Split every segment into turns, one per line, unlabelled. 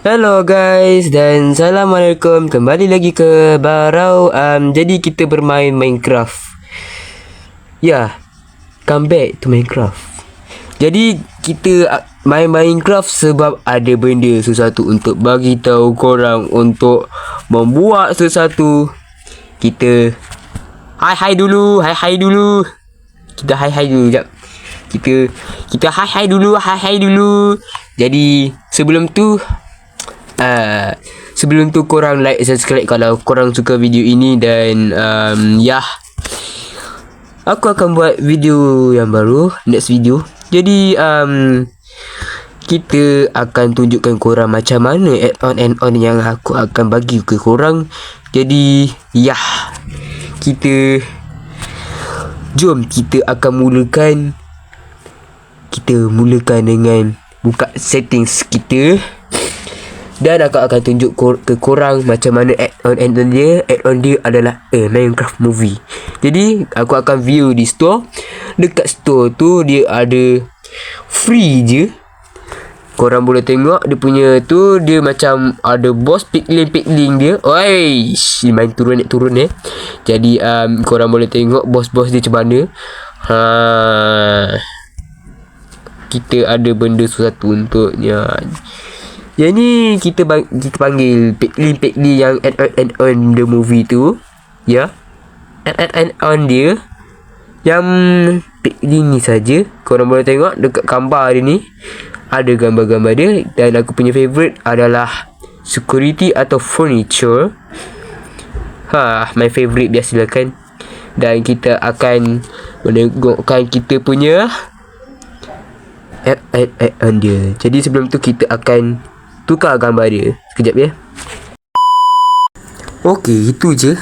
Hello guys dan Assalamualaikum. Kembali lagi ke Barau. Um, Jadi kita bermain Minecraft. Ya yeah, Come back to Minecraft. Jadi kita uh, main Minecraft sebab ada benda sesuatu untuk bagi tahu korang untuk membuat sesuatu. Kita hai hai dulu hai hai dulu. Kita hai hai dulu jap kita kita hai hai dulu hai hai dulu. Jadi sebelum tu uh, sebelum tu korang like subscribe kalau korang suka video ini dan um, ya. Yeah, aku akan buat video yang baru next video. Jadi um, kita akan tunjukkan korang macam mana add-on and on yang aku akan bagi ke korang. Jadi yeah, kita jom kita akan mulakan. Kita mulakan dengan buka settings kita dan aku akan tunjuk kor- ke korang macam mana add-on add-on dia add-on dia adalah a Minecraft movie. Jadi aku akan view di store. Dekat store tu dia ada free je. Korang boleh tengok dia punya tu dia macam ada boss pickling pickling dia. Oi main turun naik turun eh. Jadi um, korang boleh tengok boss-boss dia macam mana. Ha. Kita ada benda sesuatu untuknya yang ni kita bang, kita panggil Pickling Pickling yang add on, add on the movie tu. Ya. Add, add, add on dia. Yang Pickling ni saja. Korang boleh tengok dekat gambar dia ni. Ada gambar-gambar dia dan aku punya favourite adalah security atau furniture. Ha my favourite biasalah kan. Dan kita akan menengokkan kita punya add on dia. Jadi sebelum tu kita akan tukar gambar dia. Sekejap ya. Okey, itu je.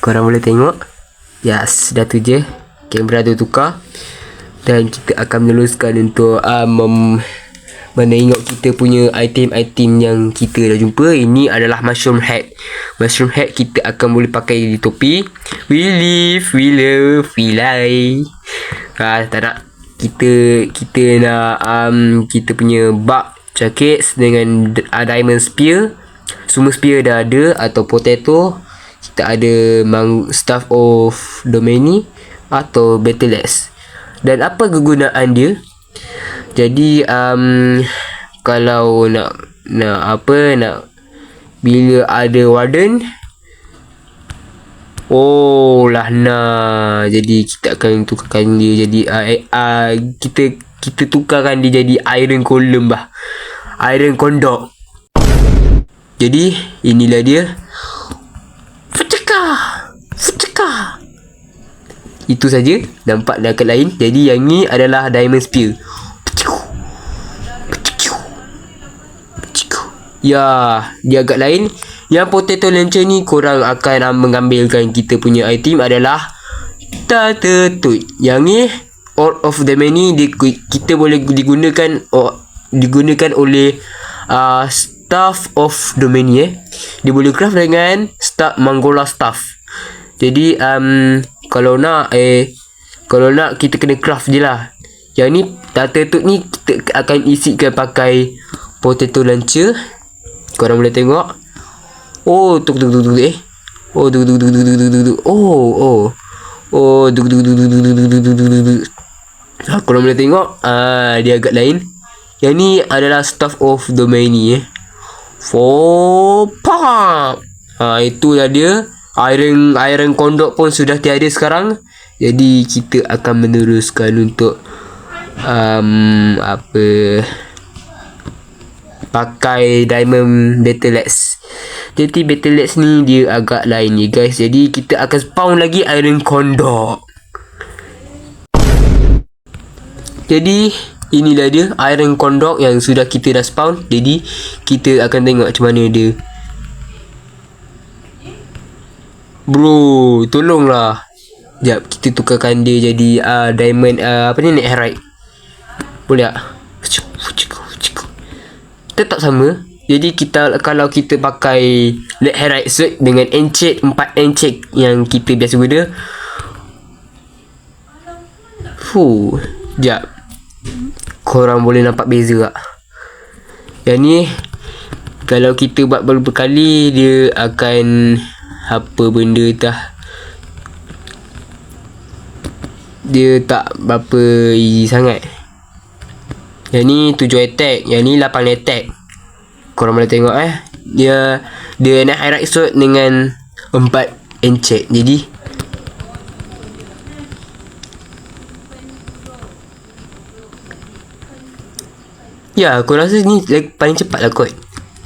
Korang boleh tengok. Yes dah tu je. Kamera tu tukar. Dan kita akan meneruskan untuk um, mem- menengok kita punya item-item yang kita dah jumpa. Ini adalah mushroom head mushroom head kita akan boleh pakai di topi. We live we love we lie. Ah, tak nak kita kita nak um, kita punya bug jacket dengan uh, diamond spear. Semua spear dah ada atau potato. Kita ada mang staff of domini atau battle dan apa kegunaan dia? Jadi um, kalau nak nak apa nak bila ada warden Oh lah nah. Jadi kita akan tukarkan dia. Jadi uh, uh, kita kita tukarkan dia jadi iron column bah. Iron condor. Jadi inilah dia. Fuceka Fuceka itu saja. Nampak dah lain. Jadi yang ni adalah diamond spear. Ya, dia agak lain. Yang potato launcher ni korang akan mengambilkan kita punya item adalah Tatetut. Yang ni all of the many di, kita boleh digunakan or digunakan oleh uh, staff of the many eh. Dia boleh craft dengan staff Mangola staff. Jadi um, kalau nak eh kalau nak kita kena craft je lah. Yang ni data tu ni kita akan isikan pakai potato launcher. Korang boleh tengok. Oh, tuk tuk tuk tuk eh. Oh, tuk tuk tuk tuk tuk tuk. Oh, oh. Oh, tuk tuk tuk tuk tuk tuk tuk tu Ha, korang boleh tengok ah Dia agak lain. Yang ni adalah stuff of domain ni eh. For pop Ha itulah dia. Iron iron kondok pun sudah tiada sekarang. Jadi kita akan meneruskan untuk um, Apa pakai diamond battle.x jadi battle.x ni dia agak lain ni guys. Jadi kita akan spawn lagi iron condor jadi inilah dia iron condor yang sudah kita dah spawn. Jadi kita akan tengok macam mana dia. Bro tolonglah. Sekejap kita tukarkan dia jadi uh, diamond uh, apa ni netherite boleh tak? Tetap sama. Jadi kita kalau kita pakai Latherite suit dengan enchant 4 enchant yang kita biasa guna. Fuh Sekejap Korang boleh nampak beza tak? Yang ni kalau kita buat beberapa kali dia akan apa benda tah? Dia tak berapa easy sangat. Yang ni 7 attack yang ni 8 attack. Korang boleh tengok eh? Dia dia nak high right sword dengan 4 enchant. Jadi Ya, aku rasa ni paling cepat lah kot.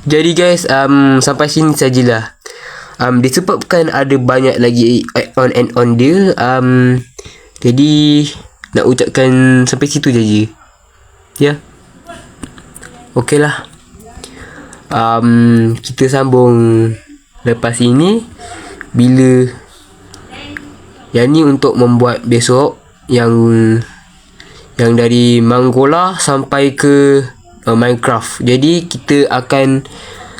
Jadi guys, um, sampai sini sajalah. Um, disebabkan ada banyak lagi add-on and on dia, um, jadi nak ucapkan sampai situ je. Ya. Okey lah. Um, kita sambung lepas ini bila yang ni untuk membuat besok yang yang dari Mangola sampai ke uh, Minecraft. Jadi kita akan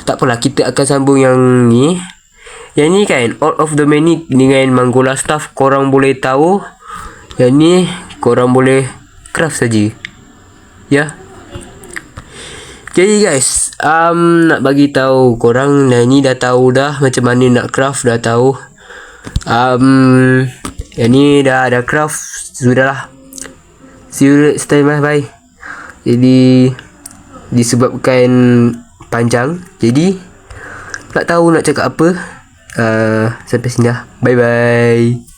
tak apalah kita akan sambung yang ni. Yang ni kan out of the many dengan Mangola stuff korang boleh tahu. Yang ni korang boleh craft saja. Ya. Jadi guys, um, nak bagi tahu korang nah ni dah tahu dah macam mana nak craft dah tahu. Um, yang ni dah ada craft sudahlah. See you next time bye. Jadi disebabkan panjang. Jadi tak tahu nak cakap apa. Uh, sampai sini dah. Bye bye